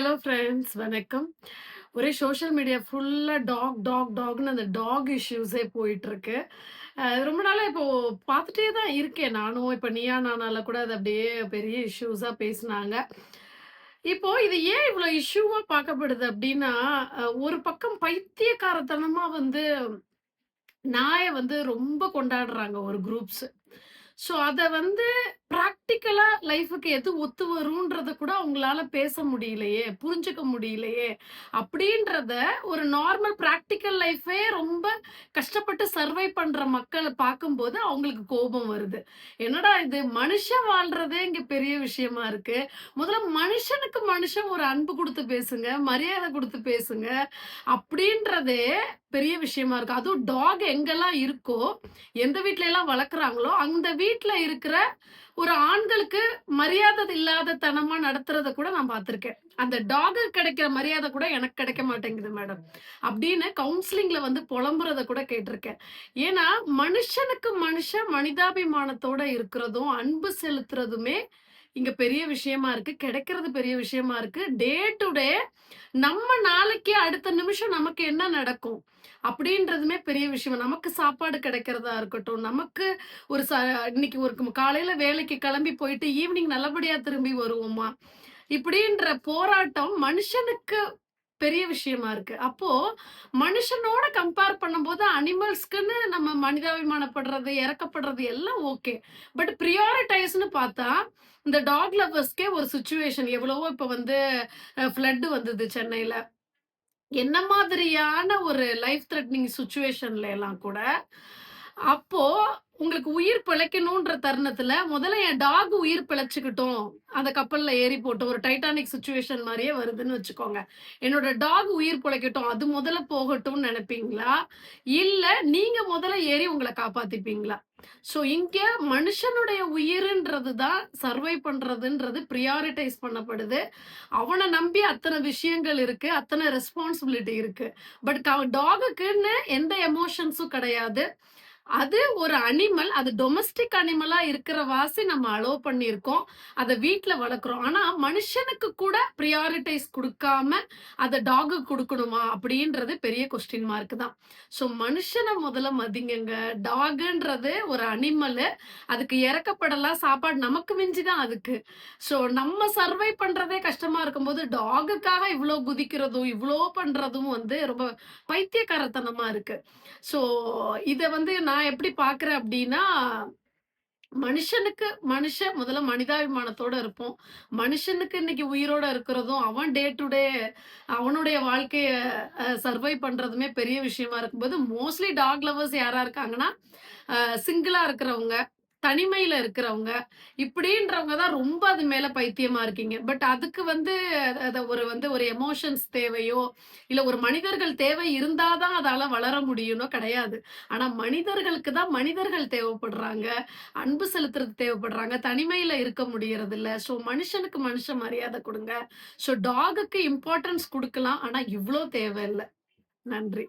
Hello friends வணக்கம். ஒரே social media ஃபுல்லாக டாக், டாக், டாக்னு அந்த டாக் இஷ்யூஸே போயிட்டுருக்கு. ரொம்ப நாளாக இப்போ பார்த்துட்டே தான் இருக்கேன் நானும். இப்போ நீயா நானால கூட அது அப்படியே பெரிய இஷ்யூஸாக பேசினாங்க இப்போ இது ஏன் இவ்வளோ இஷ்யூவாக பார்க்கப்படுது அப்படின்னா ஒரு பக்கம் பைத்தியக்காரத்தனமாக வந்து நாயை வந்து ரொம்ப கொண்டாடுறாங்க ஒரு குரூப்ஸ். ஸோ அதை வந்து ப்ராக்டிக்கலா லைஃபுக்கு எது ஒத்து வரும்ன்றத கூட அவங்களால பேச முடியலையே, புரிஞ்சுக்க முடியலையே, அப்படின்றத ஒரு நார்மல் ப்ராக்டிக்கல் லைஃபே ரொம்ப கஷ்டப்பட்டு சர்வை பண்ற மக்களை பார்க்கும்போது அவங்களுக்கு கோபம் வருது. என்னடா இது மனுஷன் வாழ்றதே இங்க பெரிய விஷயமா இருக்கு. முதல்ல மனுஷனுக்கு மனுஷன் ஒரு அன்பு கொடுத்து பேசுங்க, மரியாதை கொடுத்து பேசுங்க. அப்படின்றதே பெரிய விஷயமா இருக்கு. அதுவும் டாக் எங்கெல்லாம் இருக்கோ, எந்த வீட்லலாம் வளர்க்குறாங்களோ, அந்த வீட்டில் இருக்கிற ஒரு ஆண்களுக்கு மரியாதை இல்லாத தனமா நடத்துறத கூட நான் பார்த்துருக்கேன். அந்த டாகு கிடைக்கிற மரியாதை கூட எனக்கு கிடைக்க மாட்டேங்குது மேடம். அப்படின்னு கவுன்சிலிங்ல வந்து புலம்புறத கூட கேட்டிருக்கேன் ஏன்னா, மனுஷனுக்கு மனுஷன் மனிதாபிமானத்தோட இருக்கிறதும், அன்பு செலுத்துறதுமே இங்க பெரிய விஷயமா இருக்கு. கிடைக்கிறது பெரிய விஷயமா இருக்கு. டே டு டே நம்ம நாளைக்கு அடுத்த நிமிஷம் நமக்கு என்ன நடக்கும்? அப்படின்றதுமே பெரிய விஷயம். நமக்கு சாப்பாடு கிடைக்கிறதா இருக்கட்டும், நமக்கு ஒரு ச இன்னைக்கு ஒரு காலையில வேலைக்கு கிளம்பி போயிட்டு ஈவினிங் நல்லபடியா திரும்பி வருவோமா? இப்படின்ற போராட்டம் மனுஷனுக்கு பெரிய விஷயமா இருக்கு. அப்போ மனுஷனோட கம்பேர் பண்ணும்போது அனிமல்ஸ்க்குன்னு நம்ம மனிதாபிமானப்படுறது, இறக்கப்படுறது எல்லாம் ஓகே. பட் ப்ரியாரிட்டைஸ்னு பார்த்தா, இந்த டாக் லவர்ஸ்க்கே ஒரு சுச்சுவேஷன் எவ்வளவோ இப்ப வந்து ஃப்ளட்டு ஃப்ளட் வந்தது சென்னையில. என்ன மாதிரியான ஒரு லைஃப் த்ரெட்னிங் சுச்சுவேஷன்ல எல்லாம் கூட, அப்போ உங்களுக்கு உயிர் பிழைக்கணுன்ற தருணத்துல, முதல்ல என் டாக் உயிர் பிழைச்சுக்கிட்டோம் அந்த கப்பல்ல ஏறி போட்டு ஒரு டைட்டானிக் சுச்சுவேஷன் மாதிரியே வருதுன்னு வச்சுக்கோங்க. என்னோட டாக் உயிர் பிழைக்கட்டும். அது முதல்ல போகட்டும்னு நினைப்பீங்களா இல்ல நீங்க முதல்ல ஏறி உங்களை காப்பாத்திப்பீங்களா? ஸோ இங்க மனுஷனுடைய உயிருன்றது தான் சர்வை பண்றதுன்றது ப்ரியாரிட்டைஸ் பண்ணப்படுது. அவனை நம்பி அத்தனை விஷயங்கள் இருக்கு. அத்தனை ரெஸ்பான்சிபிலிட்டி இருக்கு. பட் டாகுக்குன்னு எந்த எமோஷன்ஸும் கிடையாது. அது ஒரு அனிமல். அது டொமஸ்டிக் அனிமலா இருக்கிற வாசி நம்ம அலோவ் பண்ணியிருக்கோம். அதை வீட்டில் வளர்க்குறோம். ஆனா மனுஷனுக்கு கூட ப்ரியாரிட்டைஸ் கொடுக்காம அதை டாகு கொடுக்கணுமா அப்படின்றது பெரிய கொஸ்டின் மார்க் தான். ஸோ மனுஷனை முதல்ல மதிங்கங்க. டாகுன்றது ஒரு அனிமலு. அதுக்கு இறக்கப்படலாம். சாப்பாடு நமக்கு மிஞ்சி தான் அதுக்கு. ஸோ நம்ம சர்வை பண்றதே கஷ்டமா இருக்கும்போது, டாகுக்காக இவ்வளோ குதிக்கிறதும், இவ்வளோ பண்றதும் வந்து ரொம்ப பைத்தியக்காரத்தனமா இருக்கு. ஸோ இதை வந்து நான் நான் எப்படி பார்க்குறேன் அப்படின்னா, மனுஷனுக்கு மனுஷன் முதல்ல மனிதாபிமானத்தோட இருப்போம். மனுஷனுக்கு இன்னைக்கு உயிரோட இருக்கிறதும், அவன் டே டு டே அவனுடைய வாழ்க்கைய சர்வை பண்றதுமே பெரிய விஷயமா இருக்கும்போது, மோஸ்ட்லி டாக் லவர்ஸ் யாரா இருக்காங்கன்னா, சிங்கிளா இருக்கிறவங்க, தனிமையில இருக்கிறவங்க, இப்படின்றவங்க தான் ரொம்ப அது மேல பைத்தியமா இருக்கீங்க. பட் அதுக்கு வந்து அதை ஒரு வந்து ஒரு எமோஷன்ஸ் தேவையோ, இல்ல ஒரு மனிதர்கள் தேவை இருந்தாதான் அதால வளர முடியும்னோ கிடையாது. ஆனா மனிதர்களுக்கு தான் மனிதர்கள் தேவைப்படுறாங்க. அன்பு செலுத்துறது தேவைப்படுறாங்க. தனிமையில இருக்க முடியறதில்ல. ஸோ மனுஷனுக்கு மனுஷன் மரியாதை கொடுங்க ஸோ டாகுக்கு இம்பார்ட்டன்ஸ் கொடுக்கலாம் ஆனா இவ்வளோ தேவையில்லை நன்றி.